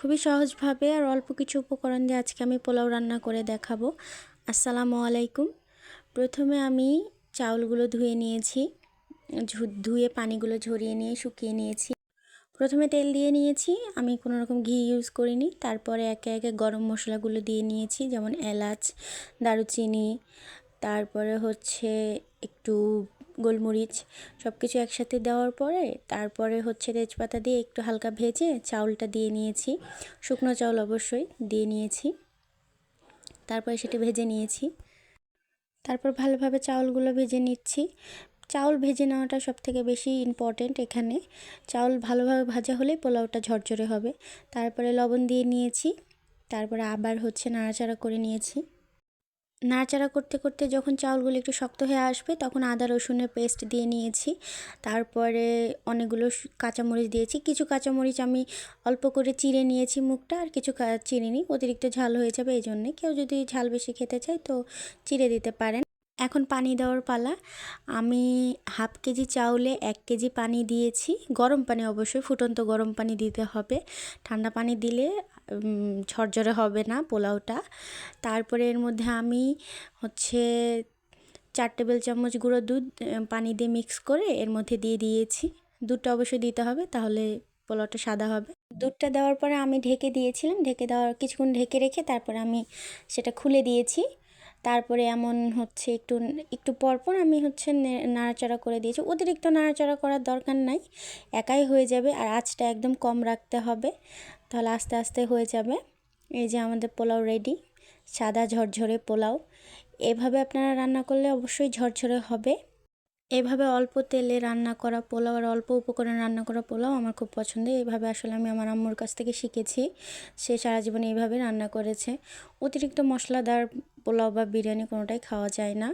খুবই সহজভাবে আর অল্প কিছু উপকরণ দিয়ে আজকে আমি পোলাও রান্না করে দেখাবো। আসসালামু আলাইকুম। প্রথমে আমি চাউলগুলো ধুয়ে নিয়েছি ধুয়ে পানিগুলো ঝরিয়ে নিয়ে শুকিয়ে নিয়েছি। প্রথমে তেল দিয়ে নিয়েছি, আমি কোনো রকম ঘি ইউজ করিনি। তারপরে একে একে গরম মশলাগুলো দিয়ে নিয়েছি, যেমন এলাচ, দারুচিনি, তারপরে হচ্ছে একটু গোলমরিচ সব কিছু একসাথে দেওয়ার পরে তারপরে হচ্ছে তেজপাতা দিয়ে একটু হালকা ভেজে চাউলটা দিয়ে নিয়েছি। শুকনো চাউল অবশ্যই দিয়ে নিয়েছি। তারপরে সেটা ভেজে নিয়েছি। তারপর ভালোভাবে চাউলগুলো ভেজে নিচ্ছি। চাউল ভেজে নেওয়াটা সব থেকে বেশি ইম্পর্টেন্ট এখানে। চাউল ভালোভাবে ভাজা হলেই পোলাওটা ঝরঝরে হবে। তারপরে লবণ দিয়ে নিয়েছি। তারপরে আবার হচ্ছে নাড়াচাড়া করে নিয়েছি। নাড়াচাড়া করতে করতে যখন চাউলগুলো একটু শক্ত হয়ে আসবে, তখন আদা, রসুনের পেস্ট দিয়ে নিয়েছি। তারপরে অনেকগুলো কাঁচামরিচ দিয়েছি। কিছু কাঁচামরিচ আমি অল্প করে চিড়ে নিয়েছি মুখটা, আর কিছু চিড়ে নিই অতিরিক্ত ঝাল হয়ে যাবে এই জন্যে কেউ যদি ঝাল বেশি খেতে চায় তো চিড়ে দিতে পারেন। এখন পানি দেওয়ার পালা। আমি হাফ কেজি চাউলে এক কেজি পানি দিয়েছি। গরম পানি অবশ্যই, ফুটন্ত গরম পানি দিতে হবে। ঠান্ডা পানি দিলে ঝরঝরে হবে না পোলাওটা। তারপরে এর মধ্যে আমি হচ্ছে চার টেবিল চামচ গুঁড়ো দুধ পানি দিয়ে মিক্স করে এর মধ্যে দিয়ে দিয়েছি। দুধটা অবশ্যই দিতে হবে, তাহলে পোলাওটা সাদা হবে। দুধটা দেওয়ার পরে আমি ঢেকে দিয়েছিলাম। ঢেকে দেওয়ার, কিছুক্ষণ ঢেকে রেখে তারপরে আমি সেটা খুলে দিয়েছি। তারপরে এমন হচ্ছে একটু একটু পরপর আমি হচ্ছে নাড়াচাড়া করে দিয়েছি। অতিরিক্ত নাড়াচাড়া করার দরকার নাই। একাই হয়ে যাবে আর আঁচটা একদম কম রাখতে হবে। তাহলে আস্তে আস্তে হয়ে যাবে। এই যে আমাদের পোলাও রেডি সাদা ঝরঝরে পোলাও। এভাবে আপনারা রান্না করলে অবশ্যই ঝরঝরে হবে। এভাবে অল্প তেলে রান্না করা পোলাও আর অল্প উপকরণে রান্না করা পোলাও আমার খুব পছন্দ। এভাবে আসলে আমি আমার আম্মুর কাছ থেকে শিখেছি। সে সারা জীবনে এইভাবে রান্না করেছে। অতিরিক্ত মশলাদার পোলাও বা বিরিয়ানি কোনোটাই খাওয়া যায় না।